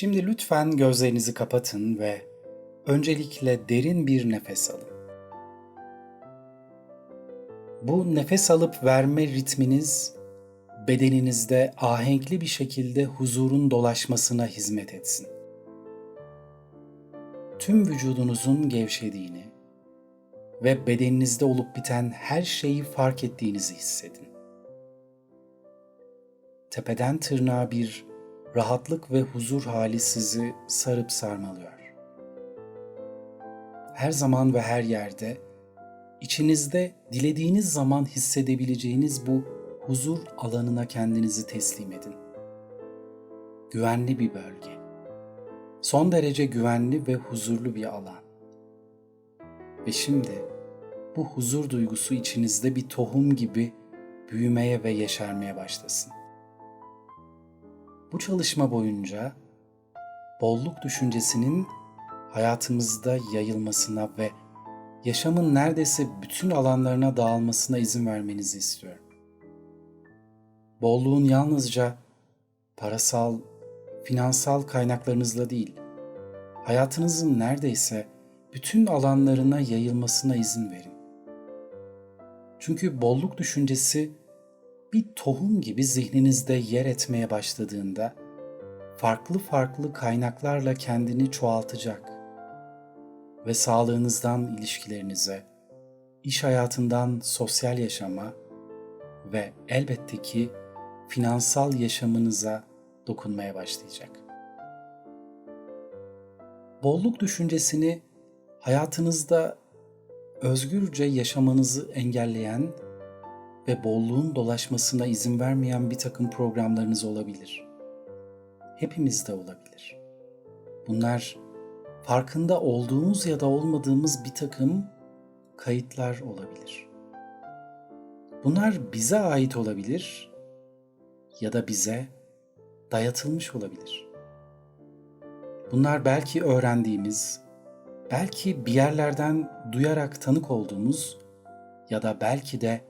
Şimdi lütfen gözlerinizi kapatın ve öncelikle derin bir nefes alın. Bu nefes alıp verme ritminiz bedeninizde ahenkli bir şekilde huzurun dolaşmasına hizmet etsin. Tüm vücudunuzun gevşediğini ve bedeninizde olup biten her şeyi fark ettiğinizi hissedin. Tepeden tırnağa bir rahatlık ve huzur hali sizi sarıp sarmalıyor. Her zaman ve her yerde içinizde dilediğiniz zaman hissedebileceğiniz bu huzur alanına kendinizi teslim edin. Güvenli bir bölge. Son derece güvenli ve huzurlu bir alan. Ve şimdi bu huzur duygusu içinizde bir tohum gibi büyümeye ve yeşermeye başlasın. Bu çalışma boyunca bolluk düşüncesinin hayatımızda yayılmasına ve yaşamın neredeyse bütün alanlarına dağılmasına izin vermenizi istiyorum. Bolluğun yalnızca parasal, finansal kaynaklarınızla değil, hayatınızın neredeyse bütün alanlarına yayılmasına izin verin. Çünkü bolluk düşüncesi bir tohum gibi zihninizde yer etmeye başladığında farklı farklı kaynaklarla kendini çoğaltacak ve sağlığınızdan ilişkilerinize, iş hayatından sosyal yaşama ve elbette ki finansal yaşamınıza dokunmaya başlayacak. Bolluk düşüncesini hayatınızda özgürce yaşamanızı engelleyen ve bolluğun dolaşmasına izin vermeyen bir takım programlarınız olabilir. Hepimizde olabilir. Bunlar farkında olduğumuz ya da olmadığımız bir takım kayıtlar olabilir. Bunlar bize ait olabilir ya da bize dayatılmış olabilir. Bunlar belki öğrendiğimiz, belki bir yerlerden duyarak tanık olduğumuz ya da belki de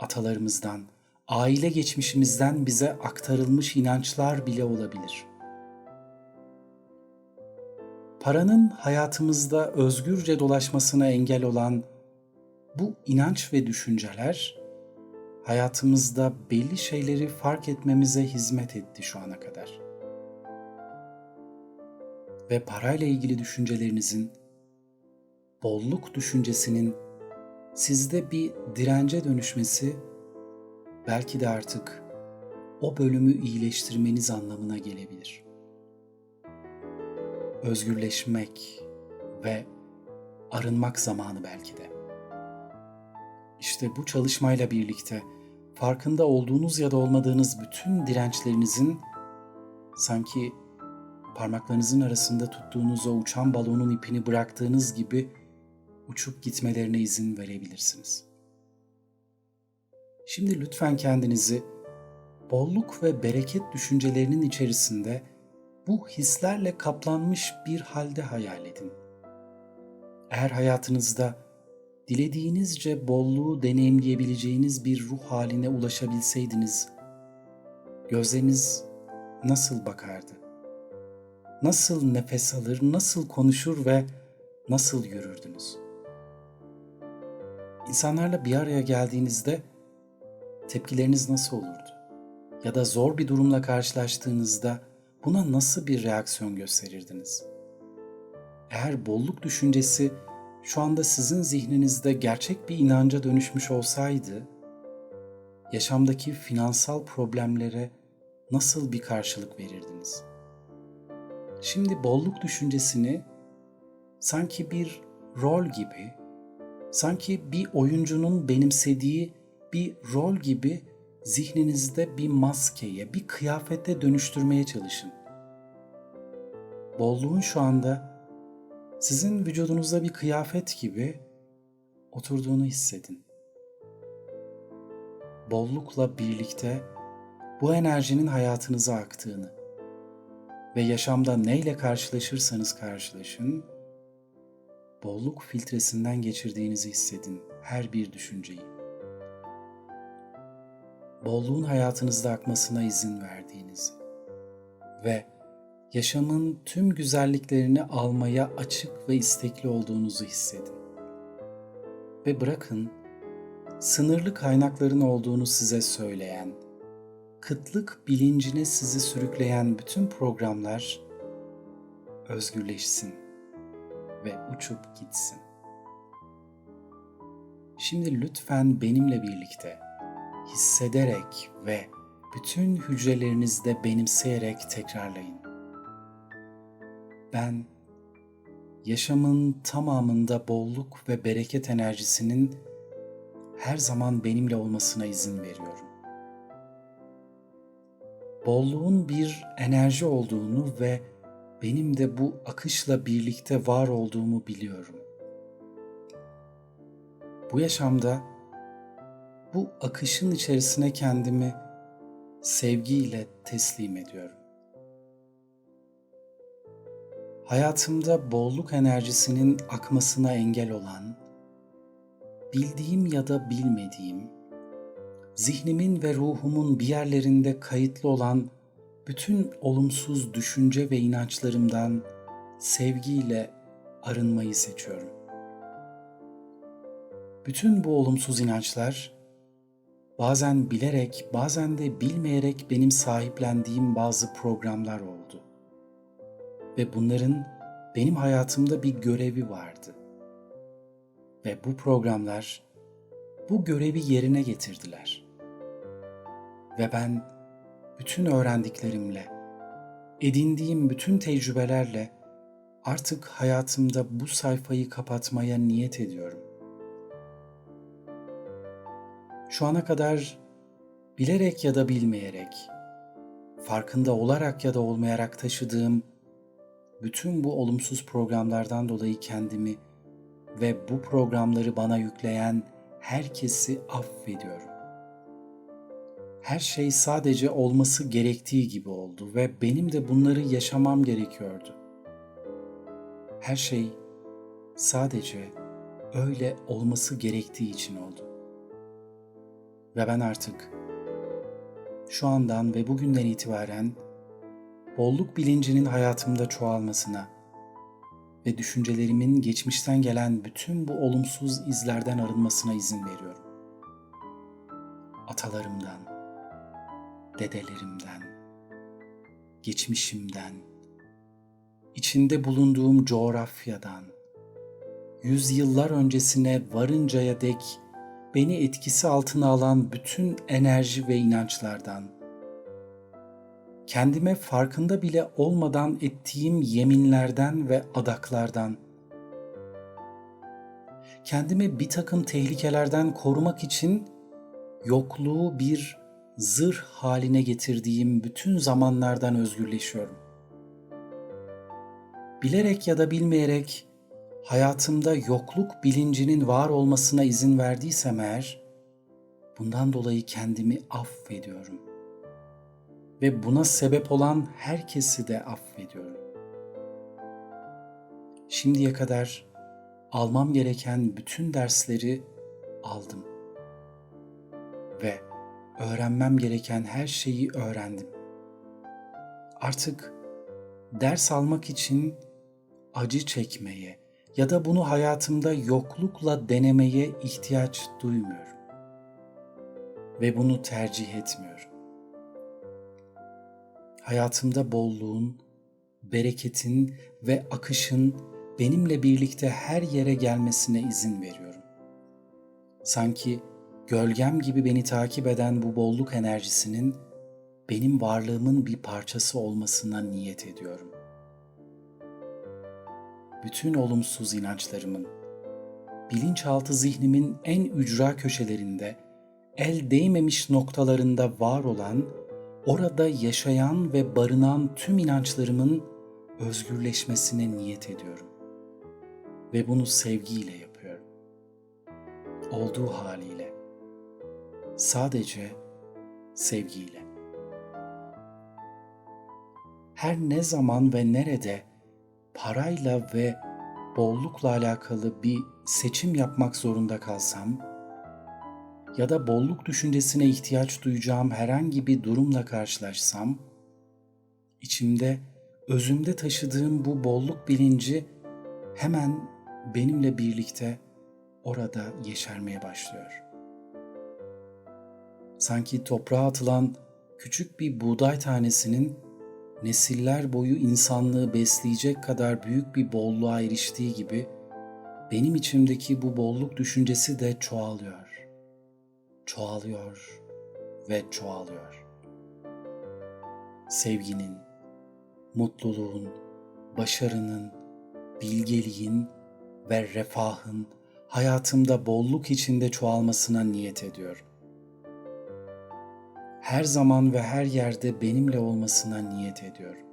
atalarımızdan, aile geçmişimizden bize aktarılmış inançlar bile olabilir. Paranın hayatımızda özgürce dolaşmasına engel olan bu inanç ve düşünceler hayatımızda belli şeyleri fark etmemize hizmet etti şu ana kadar. Ve parayla ilgili düşüncelerinizin, bolluk düşüncesinin sizde bir dirence dönüşmesi belki de artık o bölümü iyileştirmeniz anlamına gelebilir. Özgürleşmek ve arınmak zamanı belki de. İşte bu çalışmayla birlikte farkında olduğunuz ya da olmadığınız bütün dirençlerinizin sanki parmaklarınızın arasında tuttuğunuz o uçan balonun ipini bıraktığınız gibi uçup gitmelerine izin verebilirsiniz. Şimdi lütfen kendinizi bolluk ve bereket düşüncelerinin içerisinde bu hislerle kaplanmış bir halde hayal edin. Eğer hayatınızda dilediğinizce bolluğu deneyimleyebileceğiniz bir ruh haline ulaşabilseydiniz, gözleriniz nasıl bakardı? Nasıl nefes alır, nasıl konuşur ve nasıl yürürdünüz?'' İnsanlarla bir araya geldiğinizde tepkileriniz nasıl olurdu? Ya da zor bir durumla karşılaştığınızda buna nasıl bir reaksiyon gösterirdiniz? Eğer bolluk düşüncesi şu anda sizin zihninizde gerçek bir inanca dönüşmüş olsaydı, yaşamdaki finansal problemlere nasıl bir karşılık verirdiniz? Şimdi bolluk düşüncesini sanki bir rol gibi sanki bir oyuncunun benimsediği bir rol gibi zihninizde bir maskeye, bir kıyafete dönüştürmeye çalışın. Bolluğun şu anda sizin vücudunuzda bir kıyafet gibi oturduğunu hissedin. Bollukla birlikte bu enerjinin hayatınıza aktığını ve yaşamda neyle karşılaşırsanız karşılaşın, bolluk filtresinden geçirdiğinizi hissedin her bir düşünceyi. Bolluğun hayatınızda akmasına izin verdiğinizi ve yaşamın tüm güzelliklerini almaya açık ve istekli olduğunuzu hissedin. Ve bırakın sınırlı kaynakların olduğunu size söyleyen, kıtlık bilincine sizi sürükleyen bütün programlar özgürleşsin ve uçup gitsin. Şimdi lütfen benimle birlikte hissederek ve bütün hücrelerinizde benimseyerek tekrarlayın. Ben yaşamın tamamında bolluk ve bereket enerjisinin her zaman benimle olmasına izin veriyorum. Bolluğun bir enerji olduğunu ve benim de bu akışla birlikte var olduğumu biliyorum. Bu yaşamda bu akışın içerisine kendimi sevgiyle teslim ediyorum. Hayatımda bolluk enerjisinin akmasına engel olan, bildiğim ya da bilmediğim, zihnimin ve ruhumun bir yerlerinde kayıtlı olan bütün olumsuz düşünce ve inançlarımdan sevgiyle arınmayı seçiyorum. Bütün bu olumsuz inançlar bazen bilerek, bazen de bilmeyerek benim sahiplendiğim bazı programlar oldu. Ve bunların benim hayatımda bir görevi vardı. Ve bu programlar bu görevi yerine getirdiler. Ve ben bütün öğrendiklerimle, edindiğim bütün tecrübelerle artık hayatımda bu sayfayı kapatmaya niyet ediyorum. Şu ana kadar bilerek ya da bilmeyerek, farkında olarak ya da olmayarak taşıdığım bütün bu olumsuz programlardan dolayı kendimi ve bu programları bana yükleyen herkesi affediyorum. Her şey sadece olması gerektiği gibi oldu ve benim de bunları yaşamam gerekiyordu. Her şey sadece öyle olması gerektiği için oldu. Ve ben artık şu andan ve bugünden itibaren bolluk bilincinin hayatımda çoğalmasına ve düşüncelerimin geçmişten gelen bütün bu olumsuz izlerden arınmasına izin veriyorum. Atalarımdan, dedelerimden, geçmişimden, içinde bulunduğum coğrafyadan, yüzyıllar öncesine varıncaya dek beni etkisi altına alan bütün enerji ve inançlardan, kendime farkında bile olmadan ettiğim yeminlerden ve adaklardan, kendimi bir takım tehlikelerden korumak için yokluğu bir zırh haline getirdiğim bütün zamanlardan özgürleşiyorum. Bilerek ya da bilmeyerek hayatımda yokluk bilincinin var olmasına izin verdiysem eğer, bundan dolayı kendimi affediyorum. Ve buna sebep olan herkesi de affediyorum. Şimdiye kadar almam gereken bütün dersleri aldım. Ve öğrenmem gereken her şeyi öğrendim. Artık ders almak için acı çekmeye, ya da bunu hayatımda yoklukla denemeye ihtiyaç duymuyorum. Ve bunu tercih etmiyorum. Hayatımda bolluğun, bereketin ve akışın benimle birlikte her yere gelmesine izin veriyorum. Sanki gölgem gibi beni takip eden bu bolluk enerjisinin benim varlığımın bir parçası olmasına niyet ediyorum bütün olumsuz inançlarımın, bilinçaltı zihnimin en ücra köşelerinde, el değmemiş noktalarında var olan, orada yaşayan ve barınan tüm inançlarımın özgürleşmesine niyet ediyorum. Ve bunu sevgiyle yapıyorum. Olduğu haliyle. Sadece sevgiyle. Her ne zaman ve nerede parayla ve bollukla alakalı bir seçim yapmak zorunda kalsam ya da bolluk düşüncesine ihtiyaç duyacağım herhangi bir durumla karşılaşsam içimde özümde taşıdığım bu bolluk bilinci hemen benimle birlikte orada yeşermeye başlıyor. Sanki toprağa atılan küçük bir buğday tanesinin nesiller boyu insanlığı besleyecek kadar büyük bir bolluğa eriştiği gibi benim içimdeki bu bolluk düşüncesi de çoğalıyor. Çoğalıyor ve çoğalıyor. Sevginin, mutluluğun, başarının, bilgeliğin ve refahın hayatımda bolluk içinde çoğalmasına niyet ediyorum. Her zaman ve her yerde benimle olmasına niyet ediyorum.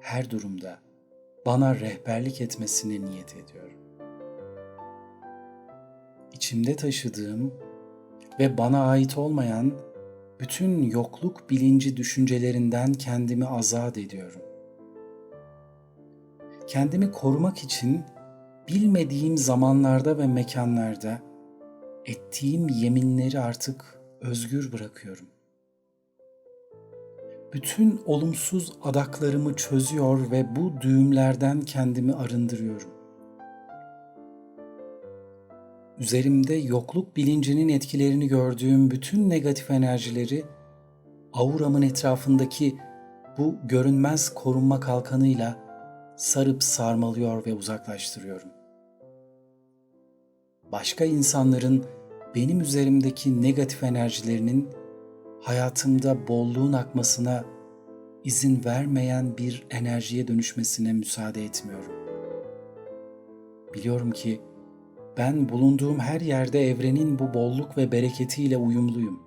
Her durumda bana rehberlik etmesine niyet ediyorum. İçimde taşıdığım ve bana ait olmayan bütün yokluk bilinci düşüncelerinden kendimi azat ediyorum. Kendimi korumak için bilmediğim zamanlarda ve mekanlarda ettiğim yeminleri artık özgür bırakıyorum. Bütün olumsuz adaklarımı çözüyor ve bu düğümlerden kendimi arındırıyorum. Üzerimde yokluk bilincinin etkilerini gördüğüm bütün negatif enerjileri auramın etrafındaki bu görünmez korunma kalkanıyla sarıp sarmalıyor ve uzaklaştırıyorum. Başka insanların benim üzerimdeki negatif enerjilerinin hayatımda bolluğun akmasına izin vermeyen bir enerjiye dönüşmesine müsaade etmiyorum. Biliyorum ki ben bulunduğum her yerde evrenin bu bolluk ve bereketiyle uyumluyum.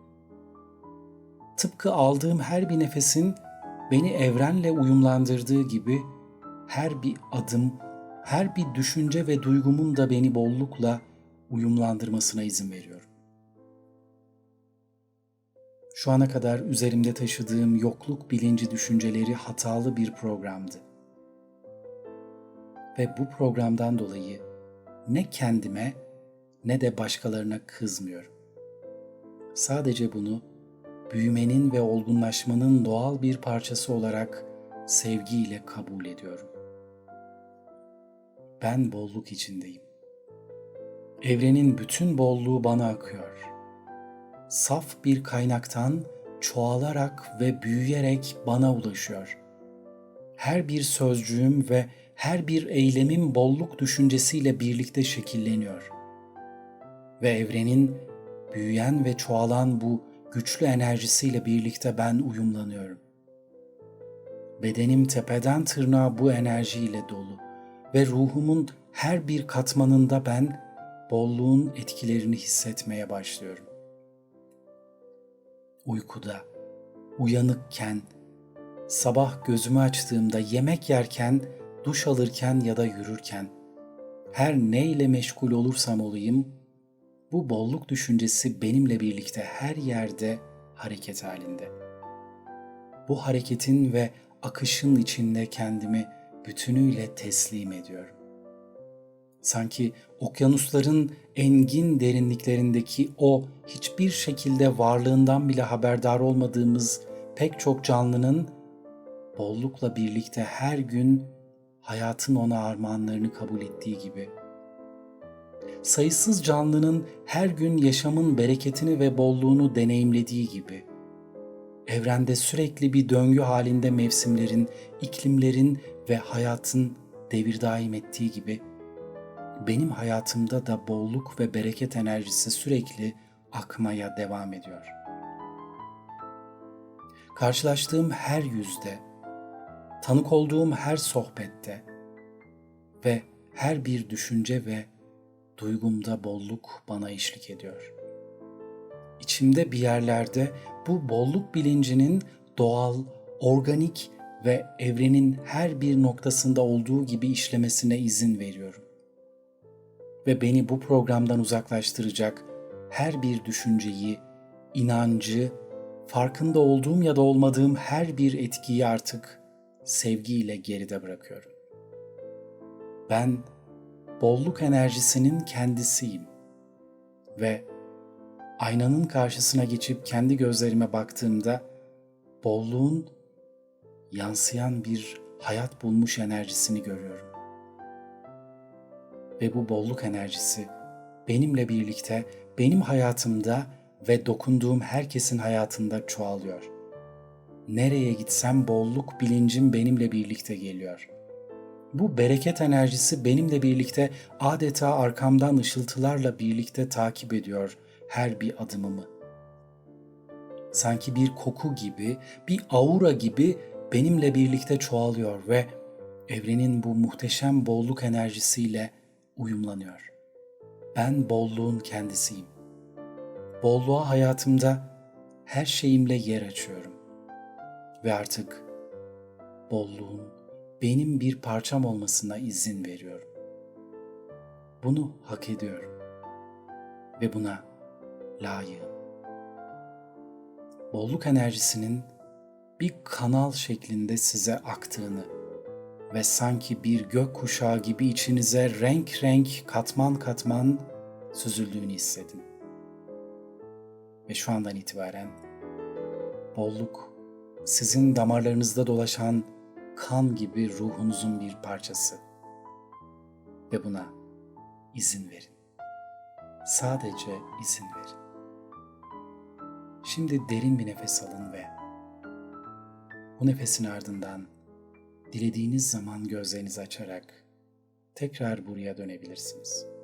Tıpkı aldığım her bir nefesin beni evrenle uyumlandırdığı gibi her bir adım, her bir düşünce ve duygumun da beni bollukla uyumlandırmasına izin veriyorum. Şu ana kadar üzerimde taşıdığım yokluk bilinci düşünceleri hatalı bir programdı. Ve bu programdan dolayı ne kendime ne de başkalarına kızmıyorum. Sadece bunu büyümenin ve olgunlaşmanın doğal bir parçası olarak sevgiyle kabul ediyorum. Ben bolluk içindeyim. Evrenin bütün bolluğu bana akıyor. Saf bir kaynaktan çoğalarak ve büyüyerek bana ulaşıyor. Her bir sözcüğüm ve her bir eylemim bolluk düşüncesiyle birlikte şekilleniyor. Ve evrenin büyüyen ve çoğalan bu güçlü enerjisiyle birlikte ben uyumlanıyorum. Bedenim tepeden tırnağa bu enerjiyle dolu ve ruhumun her bir katmanında ben bolluğun etkilerini hissetmeye başlıyorum. Uykuda, uyanıkken, sabah gözümü açtığımda, yemek yerken, duş alırken ya da yürürken, her neyle meşgul olursam olayım, bu bolluk düşüncesi benimle birlikte her yerde hareket halinde. Bu hareketin ve akışın içinde kendimi bütünüyle teslim ediyorum. Sanki okyanusların engin derinliklerindeki o hiçbir şekilde varlığından bile haberdar olmadığımız pek çok canlının bollukla birlikte her gün hayatın ona armağanlarını kabul ettiği gibi. Sayısız canlının her gün yaşamın bereketini ve bolluğunu deneyimlediği gibi. Evrende sürekli bir döngü halinde mevsimlerin, iklimlerin ve hayatın devir daim ettiği gibi benim hayatımda da bolluk ve bereket enerjisi sürekli akmaya devam ediyor. Karşılaştığım her yüzde, tanık olduğum her sohbette ve her bir düşünce ve duygumda bolluk bana eşlik ediyor. İçimde bir yerlerde bu bolluk bilincinin doğal, organik ve evrenin her bir noktasında olduğu gibi işlemesine izin veriyorum ve beni bu programdan uzaklaştıracak her bir düşünceyi, inancı, farkında olduğum ya da olmadığım her bir etkiyi artık sevgiyle geride bırakıyorum. Ben bolluk enerjisinin kendisiyim ve aynanın karşısına geçip kendi gözlerime baktığımda bolluğun yansıyan bir hayat bulmuş enerjisini görüyorum. Ve bu bolluk enerjisi benimle birlikte benim hayatımda ve dokunduğum herkesin hayatında çoğalıyor. Nereye gitsem bolluk bilincim benimle birlikte geliyor. Bu bereket enerjisi benimle birlikte adeta arkamdan ışıltılarla birlikte takip ediyor her bir adımımı. Sanki bir koku gibi, bir aura gibi benimle birlikte çoğalıyor ve evrenin bu muhteşem bolluk enerjisiyle uyumlanıyor. Ben bolluğun kendisiyim. Bolluğa hayatımda her şeyimle yer açıyorum. Ve artık bolluğun benim bir parçam olmasına izin veriyorum. Bunu hak ediyorum. Ve buna layığım. Bolluk enerjisinin bir kanal şeklinde size aktığını ve sanki bir gök kuşağı gibi içinize renk renk katman katman süzüldüğünü hissedin. Ve şu andan itibaren bolluk sizin damarlarınızda dolaşan kan gibi ruhunuzun bir parçası. Ve buna izin verin. Sadece izin verin. Şimdi derin bir nefes alın ve bu nefesin ardından dilediğiniz zaman gözlerinizi açarak tekrar buraya dönebilirsiniz.